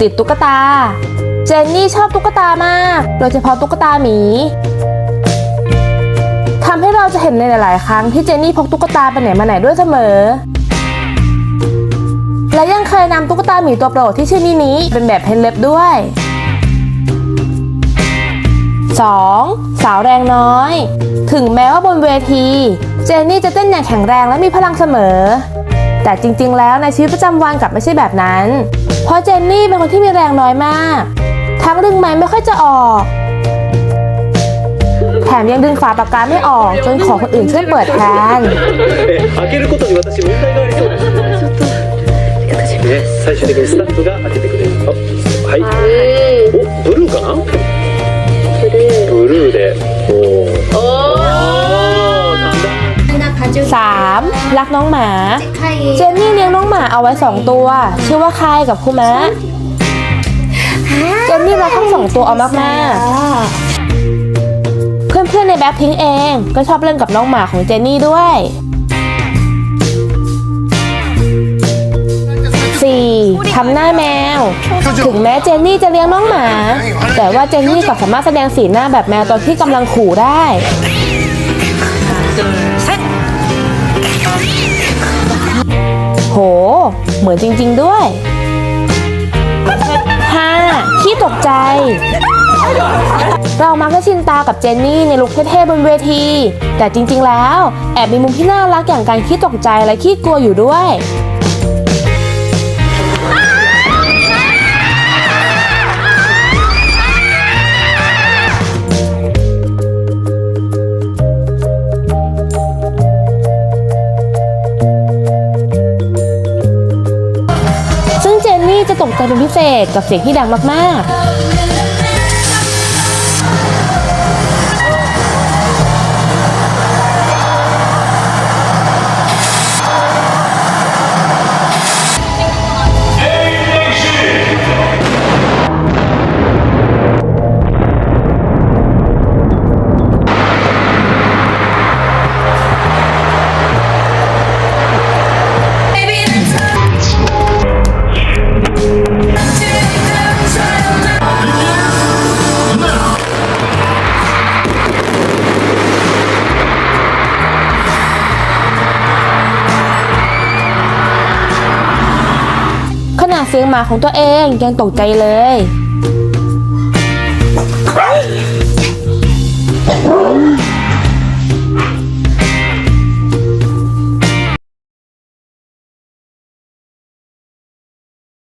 ติดตุ๊กตา เจนนี่ชอบตุ๊กตามาก โดยเฉพาะตุ๊กตาหมีทำให้เราจะเห็นในหลาย ๆ ครั้งที่เจนนี่พกตุ๊กตาไปไหนมาไหนด้วยเสมอ และยังเคยนำตุ๊กตาหมีตัวโปรดที่ชื่อมินิเป็นแบบเพนเล็บด้วย 2. สาวแรงน้อย ถึงแม้ว่าบนเวที เจนนี่จะเต้นอย่างแข็งแรงและมีพลังเสมอ แต่จริง ๆ แล้วในชีวิตประจำวันกลับไม่ใช่แบบนั้น เพราะเจนนี่เป็นคนที่มีแรงน้อยมาก ทั้งดึงไม้ไม่ค่อยจะออก แถมยังดึงฝาปากกาไม่ออก จนขอคนอื่นช่วยเปิดแทน え開けることに私問題がありそうですね最終的にスタッフが開けてくれるあはいおブルーかなブルーでおお รักน้องหมา เจนนี่เลี้ยงน้องหมาเอาไว้2ตัว ชื่อว่าคายกับคุมะ เจนนี่รักทั้งสองตัวเอามากๆ เพื่อนๆในแบ็คพิงเองก็ชอบเล่นกับน้องหมาของเจนนี่ด้วย 4. ทำหน้าแมว ถึงแม้เจนนี่จะเลี้ยงน้องหมา แต่ว่าเจนนี่ก็สามารถแสดงสีหน้าแบบแมวตอนที่กำลังขู่ได้ มือนจริง ๆ ด้วย 5. ขี้ตกใจ เรามักจะชินตากับเจนนี่ในลุคเท่ๆบนเวที แต่จริงๆแล้ว แอบมีมุมที่น่ารักอย่างการขี้ตกใจและขี้กลัวอยู่ด้วย จนนี่จะตกใจเป็นพิเศษกับเสียงที่ดังมากๆ เสียงหมาของตัวเองยังตกใจเลย